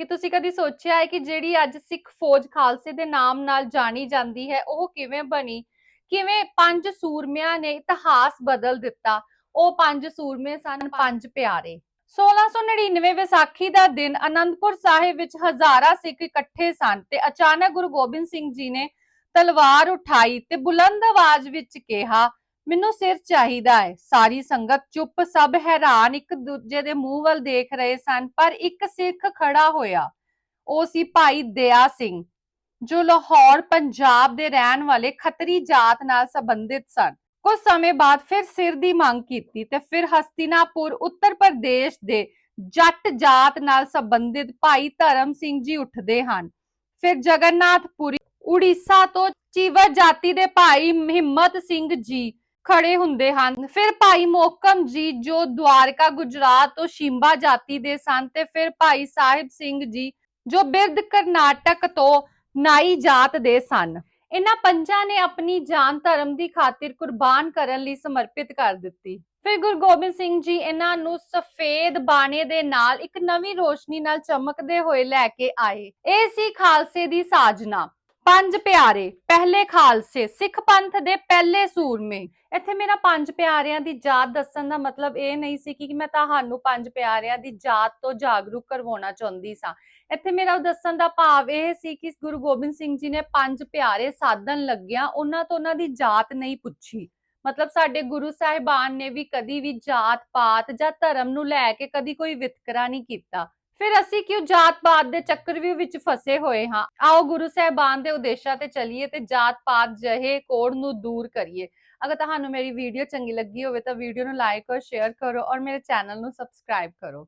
ਕਿ ਤੁਸੀਂ ਕਦੀ ਸੋਚਿਆ ਹੈ ਕਿ ਜਿਹੜੀ ਅੱਜ ਸਿੱਖ ਫੌਜ ਖਾਲਸੇ ਦੇ ਨਾਮ ਨਾਲ ਜਾਣੀ ਜਾਂਦੀ ਹੈ, ਉਹ ਕਿਵੇਂ ਬਣੀ? ਕਿਵੇਂ ਪੰਜ ਸੂਰਮਿਆਂ ਨੇ ਇਤਿਹਾਸ ਬਦਲ ਦਿੱਤਾ? ਉਹ ਪੰਜ ਸੂਰਮੇ ਸਨ, ਪੰਜ ਪਿਆਰੇ। 1699 ਵਿਸਾਖੀ ਦਾ ਦਿਨ ਅਨੰਦਪੁਰ ਸਾਹਿਬ ਵਿੱਚ ਹਜ਼ਾਰਾਂ ਸਿੱਖ ਇਕੱਠੇ ਸਨ ਤੇ ਅਚਾਨਕ ਗੁਰੂ ਗੋਬਿੰਦ ਸਿੰਘ ਜੀ ਨੇ ਤਲਵਾਰ ਉਠਾਈ ਤੇ ਬੁਲੰਦ ਆਵਾਜ਼ ਵਿੱਚ ਕਿਹਾ ਮੈਨੂੰ ਸਿਰ ਚਾਹੀਦਾ ਹੈ। ਸਾਰੀ ਸੰਗਤ ਚੁੱਪ, ਸਭ ਹੈਰਾਨ, ਇੱਕ ਦੂਜੇ ਦੇ ਮੂੰਹ ਵੱਲ ਦੇਖ ਰਹੇ ਸਨ, ਪਰ ਇੱਕ ਸਿੱਖ ਖੜਾ ਹੋਇਆ। ਉਹ ਸੀ ਭਾਈ ਦਇਆ ਸਿੰਘ, ਜੋ ਲਾਹੌਰ, ਪੰਜਾਬ ਦੇ ਰਹਿਣ ਵਾਲੇ ਖੱਤਰੀ ਜਾਤ ਨਾਲ ਸੰਬੰਧਿਤ ਸਨ। ਕੁਝ ਸਮੇਂ ਬਾਅਦ ਫਿਰ ਸਿਰ ਦੀ ਮੰਗ ਕੀਤੀ ਤੇ ਫਿਰ ਹਸਤੀਨਾਪੁਰ, ਉੱਤਰ ਪ੍ਰਦੇਸ਼ ਦੇ ਜੱਟ ਜਾਤ ਨਾਲ ਸੰਬੰਧਿਤ ਭਾਈ ਧਰਮ ਸਿੰਘ ਜੀ ਉੱਠਦੇ ਹਨ। ਫਿਰ ਜਗਨਨਾਥਪੁਰੀ, ਉੜੀਸਾ ਤੋਂ ਚੀਵਰ ਜਾਤੀ ਦੇ ਭਾਈ ਹਿੰਮਤ ਸਿੰਘ ਜੀ ਖੜੇ ਹੁੰਦੇ ਹਨ। ਫਿਰ ਭਾਈ ਮੋਕਮ ਜੀ ਜੋ ਦਵਾਰਕਾ ਗੁਜਰਾਤ ਤੋਂ ਸ਼ਿੰਬਾ ਜਾਤੀ ਦੇ ਸਨ ਤੇ ਫਿਰ ਭਾਈ ਸਾਹਿਬ ਸਿੰਘ ਜੀ ਜੋ ਬਿਰਧ ਕਰਨਾਟਕ ਤੋਂ ਨਾਈ ਜਾਤ ਦੇ ਸਨ। ਇਹਨਾਂ ਪੰਜਾਂ ਨੇ ਆਪਣੀ ਜਾਨ ਧਰਮ ਦੀ ਖਾਤਰ ਕੁਰਬਾਨ ਕਰਨ ਲਈ ਸਮਰਪਿਤ ਕਰ ਦਿੱਤੀ। ਫਿਰ ਗੁਰੂ ਗੋਬਿੰਦ ਸਿੰਘ ਜੀ ਇਹਨਾਂ ਨੂੰ ਸਫੇਦ ਬਾਣੇ ਦੇ ਨਾਲ ਇੱਕ ਨਵੀਂ ਰੋਸ਼ਨੀ ਨਾਲ ਚਮਕਦੇ ਹੋਏ ਲੈ ਕੇ ਆਏ। ਇਹ ਸੀ ਖਾਲਸੇ ਦੀ ਸਾਜਨਾ। ਪੰਜ ਪਿਆਰੇ, ਪਹਿਲੇ ਖਾਲਸੇ, ਸਿੱਖ ਪੰਥ ਦੇ ਪਹਿਲੇ ਸੂਰਮੇ। ਇੱਥੇ ਮੇਰਾ ਪੰਜ ਪਿਆਰਿਆਂ ਦੀ ਜਾਤ ਦੱਸਣ ਦਾ ਮਤਲਬ ਇਹ ਨਹੀਂ ਸੀ ਕਿ ਮੈਂ ਤੁਹਾਨੂੰ ਪੰਜ ਪਿਆਰਿਆਂ ਦੀ ਜਾਤ ਤੋਂ ਜਾਗਰੂਕ ਕਰਵਾਉਣਾ ਚਾਹੁੰਦੀ ਸਾਂ। ਇੱਥੇ ਮੇਰਾ ਦੱਸਣ ਦਾ ਭਾਵ ਇਹ ਸੀ ਕਿ ਗੁਰੂ ਗੋਬਿੰਦ ਸਿੰਘ ਜੀ ਨੇ ਪੰਜ ਪਿਆਰੇ ਸਾਧਨ ਲੱਗਿਆ, ਉਹਨਾਂ ਤੋਂ ਉਹਨਾਂ ਦੀ ਜਾਤ ਨਹੀਂ ਪੁੱਛੀ। ਮਤਲਬ ਸਾਡੇ ਗੁਰੂ ਸਾਹਿਬਾਨ ਨੇ ਵੀ ਕਦੀ ਵੀ ਜਾਤ ਪਾਤ ਜਾਂ ਧਰਮ ਨੂੰ ਲੈ ਕੇ ਕਦੀ ਕੋਈ ਵਿਤਕਰਾ ਨਹੀਂ ਕੀਤਾ। ਫਿਰ ਅਸੀਂ ਕਿਉਂ ਜਾਤ ਪਾਤ ਦੇ ਚੱਕਰਵਿਊਹ ਵਿੱਚ ਫਸੇ ਹੋਏ ਹਾਂ? ਆਓ ਗੁਰੂ ਸਾਹਿਬਾਨ ਦੇ ਉਦੇਸ਼ਾਂ ਤੇ ਚੱਲੀਏ ਤੇ ਜਾਤ ਪਾਤ ਜਹੇ ਕੋੜ ਨੂੰ ਦੂਰ ਕਰੀਏ। ਅਗਰ ਤੁਹਾਨੂੰ ਮੇਰੀ ਵੀਡੀਓ ਚੰਗੀ ਲੱਗੀ ਹੋਵੇ ਤਾਂ ਵੀਡੀਓ ਨੂੰ ਲਾਈਕ ਔਰ ਸ਼ੇਅਰ ਕਰੋ ਔਰ ਮੇਰੇ ਚੈਨਲ ਨੂੰ ਸਬਸਕ੍ਰਾਈਬ ਕਰੋ।